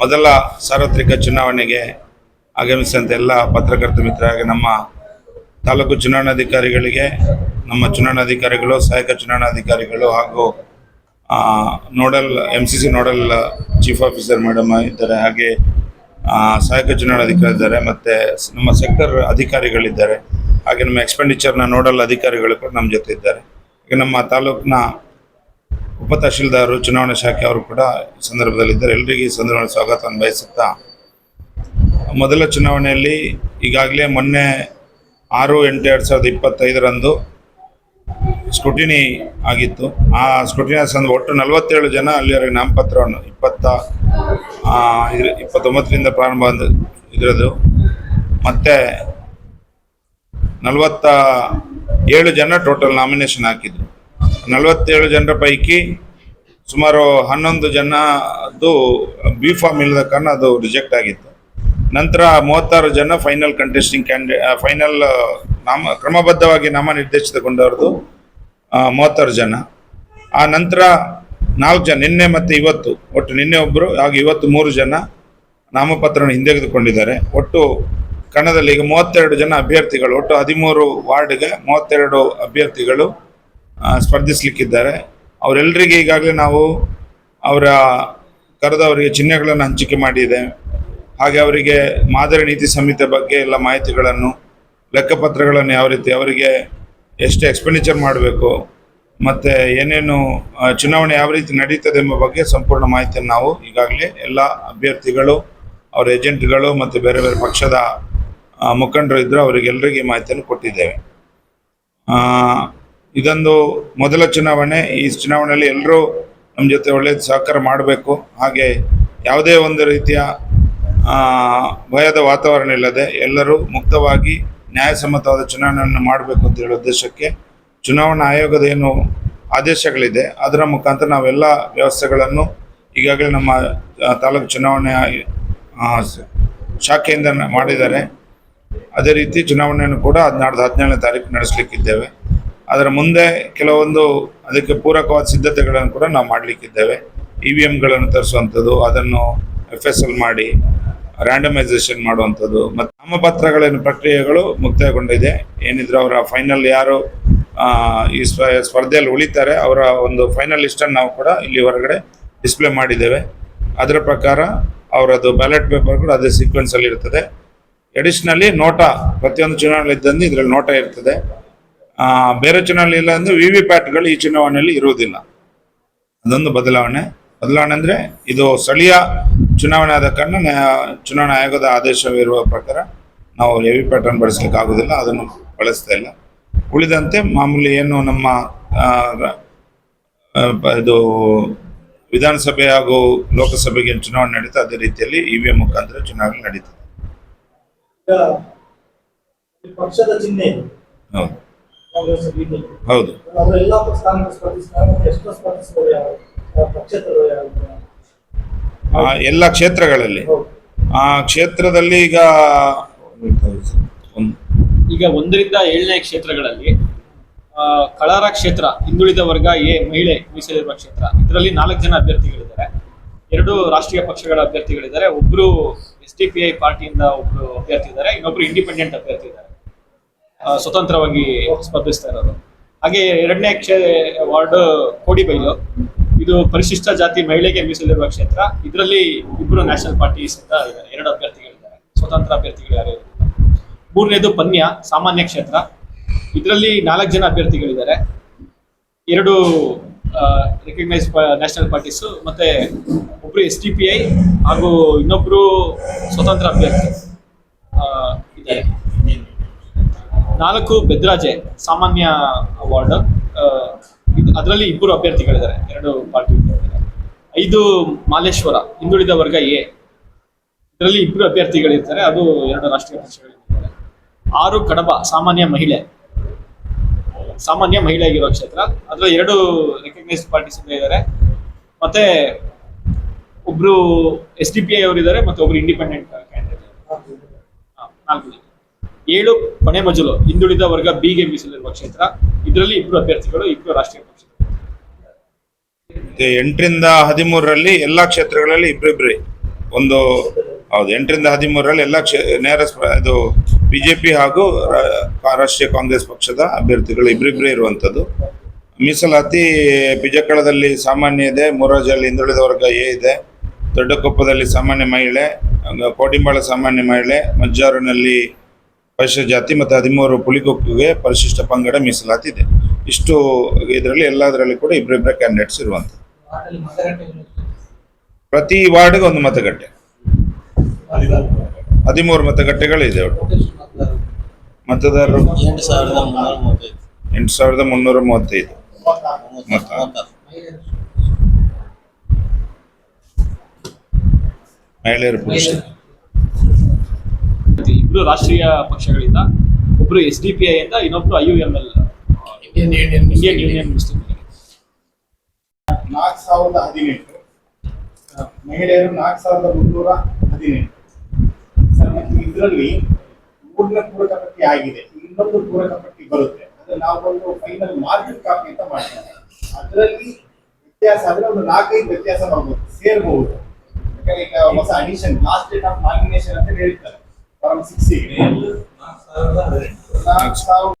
ಮೊದಲ ಸಾರ್ವತ್ರಿಕ ಚುನಾವಣೆಗೆ ಆಗಮಿಸಿದಂಥ ಎಲ್ಲ ಪತ್ರಕರ್ತ ಮಿತ್ರ ಹಾಗೆ ನಮ್ಮ ತಾಲೂಕು ಚುನಾವಣಾಧಿಕಾರಿಗಳಿಗೆ, ನಮ್ಮ ಚುನಾವಣಾಧಿಕಾರಿಗಳು, ಸಹಾಯಕ ಚುನಾವಣಾಧಿಕಾರಿಗಳು ಹಾಗೂ nodal M C C nodal chief officer madam ಇದ್ದಾರೆ ಹಾಗೆ ಸಹಾಯಕ ಚುನಾವಣಾಧಿಕಾರಿ ಇದ್ದಾರೆ ಮತ್ತು ನಮ್ಮ ಸೆಕ್ಟರ್ ಅಧಿಕಾರಿಗಳಿದ್ದಾರೆ. ಹಾಗೆ ನಮ್ಮ ಎಕ್ಸ್ಪೆಂಡಿಚರ್ನ ನೋಡಲ್ ಅಧಿಕಾರಿಗಳು ಕೂಡ ನಮ್ಮ ಜೊತೆ ಇದ್ದಾರೆ. ಈಗ ನಮ್ಮ ತಾಲೂಕಿನ ಉಪ ತಹಶೀಲ್ದಾರರು ಚುನಾವಣಾ ಶಾಖೆ ಅವರು ಕೂಡ ಸಂದರ್ಭದಲ್ಲಿದ್ದಾರೆ. ಎಲ್ಲರಿಗೂ ಈ ಸಂದರ್ಭದಲ್ಲಿ ಸ್ವಾಗತವನ್ನು ಬಯಸುತ್ತಾ ಮೊದಲ ಚುನಾವಣೆಯಲ್ಲಿ ಈಗಾಗಲೇ ಮೊನ್ನೆ ಆರು, ಎಂಟು ಎರಡು ಸಾವಿರದ ಇಪ್ಪತ್ತೈದರಂದು ಸ್ಕ್ರೂಟಿನಿ ಆಗಿತ್ತು. ಆ ಸ್ಕ್ರೂಟಿನಿ ಸಂದ ಒಟ್ಟು ನಲವತ್ತೇಳು ಜನ ಅಲ್ಲಿವರೆಗೆ ನಾಮಪತ್ರವನ್ನು ಇಪ್ಪತ್ತ ಇಪ್ಪತ್ತೊಂಬತ್ತರಿಂದ ಪ್ರಾರಂಭ ಇದರದ್ದು. ಮತ್ತು ನಲವತ್ತ ಏಳು ಜನ ಟೋಟಲ್ ನಾಮಿನೇಷನ್ ಹಾಕಿದ್ರು. ನಲವತ್ತೇಳು ಜನರ ಪೈಕಿ ಸುಮಾರು ಹನ್ನೊಂದು ಅದು ಬಿ ಫಾರ್ಮ್ ಇಲ್ಲದ ಕಾರಣ ಅದು ರಿಜೆಕ್ಟ್ ಆಗಿತ್ತು. ನಂತರ ಮೂವತ್ತಾರು ಜನ ಫೈನಲ್ ಕಂಟೆಸ್ಟಿಂಗ್ ಕ್ಯಾಂಡಿ ಫೈನಲ್ ನಾಮ ಕ್ರಮಬದ್ಧವಾಗಿ ನಾಮ ನಿರ್ದೇಶಿತಗೊಂಡವ್ರದ್ದು ಆ, ಮೂವತ್ತಾರು ಜನ. ಆ ನಂತರ ನಾಲ್ಕು ಜನ ನಿನ್ನೆ ಮತ್ತು ಇವತ್ತು ಒಟ್ಟು ನಿನ್ನೆ ಒಬ್ಬರು ಹಾಗೆ ಇವತ್ತು ಮೂರು ಜನ ನಾಮಪತ್ರವನ್ನು ಹಿಂದೆಗೆದುಕೊಂಡಿದ್ದಾರೆ. ಒಟ್ಟು ಕಣದಲ್ಲಿ ಈಗ ಮೂವತ್ತೆರಡು ಜನ ಅಭ್ಯರ್ಥಿಗಳು ಒಟ್ಟು ಹದಿಮೂರು ವಾರ್ಡ್ಗೆ ಮೂವತ್ತೆರಡು ಅಭ್ಯರ್ಥಿಗಳು ಸ್ಪರ್ಧಿಸಲಿಕ್ಕಿದ್ದಾರೆ. ಅವರೆಲ್ಲರಿಗೆ ಈಗಾಗಲೇ ನಾವು ಅವರ ಕರೆದವರಿಗೆ ಚಿಹ್ನೆಗಳನ್ನು ಹಂಚಿಕೆ ಮಾಡಿದೆ. ಹಾಗೆ ಅವರಿಗೆ ಮಾದರಿ ನೀತಿ ಸಂಹಿತೆ ಬಗ್ಗೆ ಎಲ್ಲ ಮಾಹಿತಿಗಳನ್ನು, ಲೆಕ್ಕಪತ್ರಗಳನ್ನು ಯಾವ ರೀತಿ ಅವರಿಗೆ ಎಷ್ಟು ಎಕ್ಸ್ಪೆಂಡಿಚರ್ ಮಾಡಬೇಕು, ಮತ್ತು ಏನೇನು ಚುನಾವಣೆ ಯಾವ ರೀತಿ ನಡೀತದೆ ಎಂಬ ಬಗ್ಗೆ ಸಂಪೂರ್ಣ ಮಾಹಿತಿಯನ್ನು ನಾವು ಈಗಾಗಲೇ ಎಲ್ಲ ಅಭ್ಯರ್ಥಿಗಳು, ಅವರ ಏಜೆಂಟ್ಗಳು ಮತ್ತು ಬೇರೆ ಬೇರೆ ಪಕ್ಷದ ಮುಖಂಡರು ಇದ್ದರು ಅವರಿಗೆಲ್ಲರಿಗೆ ಮಾಹಿತಿಯನ್ನು ಕೊಟ್ಟಿದ್ದೇವೆ. ಇದೊಂದು ಮೊದಲ ಚುನಾವಣೆ, ಈ ಚುನಾವಣೆಯಲ್ಲಿ ಎಲ್ಲರೂ ನಮ್ಮ ಜೊತೆ ಒಳ್ಳೆಯ ಸಹಕಾರ ಮಾಡಬೇಕು. ಹಾಗೆ ಯಾವುದೇ ಒಂದು ರೀತಿಯ ಭಯದ ವಾತಾವರಣ ಇಲ್ಲದೆ ಎಲ್ಲರೂ ಮುಕ್ತವಾಗಿ ನ್ಯಾಯಸಮ್ಮತವಾದ ಚುನಾವಣೆಯನ್ನು ಮಾಡಬೇಕು ಅಂತ ಹೇಳೋ ಉದ್ದೇಶಕ್ಕೆ ಚುನಾವಣಾ ಆಯೋಗದ ಏನು ಆದೇಶಗಳಿದೆ, ಅದರ ಮುಖಾಂತರ ನಾವೆಲ್ಲ ವ್ಯವಸ್ಥೆಗಳನ್ನು ಈಗಾಗಲೇ ನಮ್ಮ ತಾಲೂಕು ಚುನಾವಣೆ ಶಾಖೆಯಿಂದ ಮಾಡಿದ್ದಾರೆ. ಅದೇ ರೀತಿ ಚುನಾವಣೆಯನ್ನು ಕೂಡ ಹದಿನಾರು, ಹದಿನೇಳನೇ ತಾರೀಕು ನಡೆಸಲಿಕ್ಕಿದ್ದೇವೆ. ಅದರ ಮುಂದೆ ಕೆಲವೊಂದು ಅದಕ್ಕೆ ಪೂರಕವಾದ ಸಿದ್ಧತೆಗಳನ್ನು ಕೂಡ ನಾವು ಮಾಡಲಿಕ್ಕಿದ್ದೇವೆ. ಇ ವಿ ಎಮ್ಗಳನ್ನು ತರಿಸುವಂಥದ್ದು, ಅದನ್ನು ಎಫ್ ಎಸ್ ಎಲ್ ಮಾಡಿ ರ್ಯಾಂಡಮೈಸೇಷನ್ ಮಾಡುವಂಥದ್ದು, ಮತ್ತು ನಾಮಪತ್ರಗಳೇನು ಪ್ರಕ್ರಿಯೆಗಳು ಮುಕ್ತಾಯಗೊಂಡಿದೆ. ಏನಿದ್ರು ಅವರ ಫೈನಲ್ ಯಾರು ಈ ಸ್ಪ ಸ್ಪರ್ಧೆಯಲ್ಲಿ ಉಳಿತಾರೆ, ಅವರ ಒಂದು ಫೈನಲ್ ಲಿಸ್ಟನ್ನು ನಾವು ಕೂಡ ಇಲ್ಲಿ ಹೊರಗಡೆ ಡಿಸ್ಪ್ಲೇ ಮಾಡಿದ್ದೇವೆ. ಅದರ ಪ್ರಕಾರ ಅವರದ್ದು ಬ್ಯಾಲೆಟ್ ಪೇಪರ್ ಕೂಡ ಅದೇ ಸೀಕ್ವೆನ್ಸಲ್ಲಿ ಇರ್ತದೆ ಎಡಿಷ್ನಲಿ ನೋಟ, ಪ್ರತಿಯೊಂದು ಚುನಾವಣೆ ಇದ್ದಂತೆ ಇದರಲ್ಲಿ ನೋಟ ಇರ್ತದೆ. ಬೇರೆ ಚುನಾವಣೆ ಇಲ್ಲ ಅಂದ್ರೆ ವಿ ವಿ ಪ್ಯಾಟ್ಗಳು ಈ ಚುನಾವಣೆಯಲ್ಲಿ ಇರುವುದಿಲ್ಲ. ಅದೊಂದು ಬದಲಾವಣೆ. ಬದಲಾವಣೆ ಅಂದರೆ ಇದು ಸ್ಥಳೀಯ ಚುನಾವಣೆ ಆದ ಕಾರಣ ಚುನಾವಣಾ ಆಯೋಗದ ಆದೇಶವಿರುವ ಪ್ರಕಾರ ನಾವು ವಿ ವಿ ಪ್ಯಾಟರ್ನ್ ಬಳಸಲಿಕ್ಕೆ ಆಗೋದಿಲ್ಲ ಅದನ್ನು ಬಳಸ್ತಾ ಇಲ್ಲ. ಉಳಿದಂತೆ ಮಾಮೂಲಿ ಏನು ನಮ್ಮ ಇದು ವಿಧಾನಸಭೆ ಹಾಗೂ ಲೋಕಸಭೆಗೆ ಏನು ಚುನಾವಣೆ ನಡೀತಾ ಅದೇ ರೀತಿಯಲ್ಲಿ ಇ ವಿ ಎಂ ಮುಖಾಂತರ ಚುನಾವಣೆ ನಡೀತದೆ. ಪಕ್ಷದ ಚಿಹ್ನೆ. ಹೌದು. ಹೌದು. ಎಲ್ಲ ಕ್ಷೇತ್ರಗಳಲ್ಲಿ. ಆ ಕ್ಷೇತ್ರದಲ್ಲಿ ಈಗ ಈಗ ಒಂದರಿಂದ ಏಳನೇ ಕ್ಷೇತ್ರಗಳಲ್ಲಿ ಆ, ಕಳಾರ ಕ್ಷೇತ್ರ ಹಿಂದುಳಿದ ವರ್ಗ ಎ ಮಹಿಳೆ ಮೀಸಲಿರುವ ಕ್ಷೇತ್ರ ಇದರಲ್ಲಿ ನಾಲ್ಕು ಜನ ಅಭ್ಯರ್ಥಿಗಳಿದ್ದಾರೆ. ಎರಡು ರಾಷ್ಟ್ರೀಯ ಪಕ್ಷಗಳ ಅಭ್ಯರ್ಥಿಗಳಿದ್ದಾರೆ. ಒಬ್ರು ಎಸ್ ಡಿ ಪಿ ಐ ಪಾರ್ಟಿಯಿಂದ ಒಬ್ರು ಅಭ್ಯರ್ಥಿ ಇದ್ದಾರೆ ಇನ್ನೊಬ್ರು ಇಂಡಿಪೆಂಡೆಂಟ್ ಅಭ್ಯರ್ಥಿ ಇದ್ದಾರೆ ಸ್ವತಂತ್ರವಾಗಿ ಸ್ಪರ್ಧಿಸ್ತಾ ಇರೋದು. ಹಾಗೆ ಎರಡನೇ ಕ್ಷೇ, ವಾರ್ಡ್ ಕೋಡಿಬೈಲು ಇದು ಪರಿಶಿಷ್ಟ ಜಾತಿ ಮಹಿಳೆಗೆ ಮೀಸಲಿರುವ ಕ್ಷೇತ್ರ. ಇದರಲ್ಲಿ ಇಬ್ಬರು ನ್ಯಾಷನಲ್ ಪಾರ್ಟೀಸ್ ಇಂದ ಎರಡು ಅಭ್ಯರ್ಥಿಗಳಿದ್ದಾರೆ. ಸ್ವತಂತ್ರ ಅಭ್ಯರ್ಥಿಗಳು ಯಾರು ಮೂರನೇದು ಪನ್ಯ, ಸಾಮಾನ್ಯ ಕ್ಷೇತ್ರ. ಇದರಲ್ಲಿ ನಾಲ್ಕು ಜನ ಅಭ್ಯರ್ಥಿಗಳಿದ್ದಾರೆ. ಎರಡು ರೆಕಗ್ನೈಸ್ ನ್ಯಾಷನಲ್ ಪಾರ್ಟೀಸು ಮತ್ತೆ ಒಬ್ರು ಎಸ್ ಡಿ ಪಿ ಐ ಹಾಗೂ ಇನ್ನೊಬ್ರು ಸ್ವತಂತ್ರ ಅಭ್ಯರ್ಥಿ ಇದ್ದಾರೆ. ನಾಲ್ಕು ಬೆದ್ರಾಜೆ ಸಾಮಾನ್ಯ ವಾರ್ಡ್ ಅದರಲ್ಲಿ ಇಬ್ಬರು ಅಭ್ಯರ್ಥಿಗಳಿದ್ದಾರೆ ಎರಡು ಪಾರ್ಟಿ ಐದು ಮಾಲೇಶ್ವರ ಹಿಂದುಳಿದ ವರ್ಗ ಎ. ಇದರಲ್ಲಿ ಇಬ್ಬರು ಅಭ್ಯರ್ಥಿಗಳಿರ್ತಾರೆ ಅದು ಎರಡು ರಾಷ್ಟ್ರೀಯ ಪಕ್ಷಗಳಿದ್ದಾರೆ ಆರು ಕಡಬ ಸಾಮಾನ್ಯ ಮಹಿಳೆ. ಸಾಮಾನ್ಯ ಮಹಿಳೆ ಆಗಿರೋ ಕ್ಷೇತ್ರ ಅದರಲ್ಲಿ ಎರಡು ರೆಕಗ್ನೈಸ್ಡ್ ಪಾರ್ಟೀಸ್ ಇದ್ದಾರೆ. ಮತ್ತೆ ಒಬ್ರು ಎಸ್ ಡಿ ಪಿ ಐ ಅವರಿದ್ದಾರೆ ಮತ್ತೆ ಒಬ್ರು ಇಂಡಿಪೆಂಡೆಂಟ್ ಕ್ಯಾಂಡಿಡೇಟ್ ನಾಲ್ಕು ಜನ. ಏಳು ಕೊನೆ ಮಜಲು ಹಿಂದುಳಿದ ವರ್ಗ ಬಿಗೆ ಮೀಸಲಿರುವ ಕ್ಷೇತ್ರ. ಇದರಲ್ಲಿ ಇಬ್ಬರು ಅಭ್ಯರ್ಥಿಗಳು ಇಬ್ಬರು ರಾಷ್ಟ್ರೀಯ ಪಕ್ಷ ಎಂಟರಿಂದ ಹದಿಮೂರರಲ್ಲಿ ಎಲ್ಲ ಕ್ಷೇತ್ರಗಳಲ್ಲಿ ಇಬ್ಬರಿಬ್ರಿ ಒಂದು, ಹೌದು, ಎಂಟರಿಂದ ಹದಿಮೂರರಲ್ಲಿ ಎಲ್ಲ ಕ್ಷೇ, ನೇರ ಇದು ಬಿಜೆಪಿ ಹಾಗೂ ರಾಷ್ಟ್ರೀಯ ಕಾಂಗ್ರೆಸ್ ಪಕ್ಷದ ಅಭ್ಯರ್ಥಿಗಳು ಇಬ್ಬರಿಬ್ಬರೇ ಇರುವಂಥದ್ದು. ಮೀಸಲಾತಿ ಪಿಜಕ್ಕಳದಲ್ಲಿ ಸಾಮಾನ್ಯ ಇದೆ ಮೂರಾಜಲ್ಲಿ ಹಿಂದುಳಿದ ವರ್ಗ ಎ ಇದೆ, ದೊಡ್ಡಕೊಪ್ಪದಲ್ಲಿ ಸಾಮಾನ್ಯ ಮಹಿಳೆ ಕೋಟಿಂಬಾಳ ಸಾಮಾನ್ಯ ಮಹಿಳೆ, ಮಜ್ಜಾರಿನಲ್ಲಿ ಪರಿಶಿಷ್ಟ ಜಾತಿ ಮತ್ತು ಹದಿಮೂರು ಪುಲಿಗೊಕ್ಕಿಗೆ ಪರಿಶಿಷ್ಟ ಪಂಗಡ ಮೀಸಲಾತಿ ಇದೆ. ಇಷ್ಟು ಇದರಲ್ಲಿ ಎಲ್ಲದರಲ್ಲಿ ಕೂಡ ಇಬ್ಬರಿಬ್ಬರ ಕ್ಯಾಂಡಿಡೇಟ್ಸ್ ಇರುವಂಥದ್ದು. ಪ್ರತಿ ವಾರ್ಡ್ಗೆ ಒಂದು ಮತಗಟ್ಟೆ. ಹದಿಮೂರು ಮತಗಟ್ಟೆಗಳು ಇದೆ ಒಟ್ಟು. ಮತದಾರರು ಎಂಟು ಸಾವಿರದ ಮುನ್ನೂರ ಮೂವತ್ತೈದು. ಮಹಿಳೆಯರು ಪುರುಷರು. ಇಬ್ರು ರಾಷ್ಟ್ರೀಯ ಪಕ್ಷಗಳಿಂದ ಒಬ್ರು ಎಸ್ ಡಿ ಪಿ ಐ ಇಂದ ಇನ್ನೊಬ್ರು I U M L Indian Union Muslim ನಾಲ್ಕು ಸಾವಿರದ ಹದಿನೆಂಟು. ಮಹಿಳೆಯರು ನಾಲ್ಕು ಸಾವಿರದ ಮುನ್ನೂರ ಹದಿನೆಂಟು. ಸರ್ ಮತ್ತು ಇದರಲ್ಲಿ ಮೂರನೇ ಪೂರಕ ಪಟ್ಟಿ ಆಗಿದೆ. ಇನ್ನೊಂದು ಪೂರಕ ಪಟ್ಟಿ ಬರುತ್ತೆ. ಅದು ನಾವೊಂದು ಫೈನಲ್ ಮಾರ್ಕೆಟ್ ಕಾಪಿ ಅಂತ ಮಾಡ್ತೀವಿ. ಅದರಲ್ಲಿ ವ್ಯತ್ಯಾಸ ಅಂದ್ರೆ ಒಂದು ನಾಲ್ಕೈದು ವ್ಯತ್ಯಾಸ ಮಾಡಬಹುದು ಸೇರ್ಬಹುದು ಯಾಕಂದ್ರೆ ಈಗ ಹೊಸ addition last date of nomination ಅಂತ ಹೇಳ್ತಾರೆ. ಫಾರ್ಮ್ ಸಿಕ್ಸ್ ನಾಲ್ಕು ಸಾವಿರದ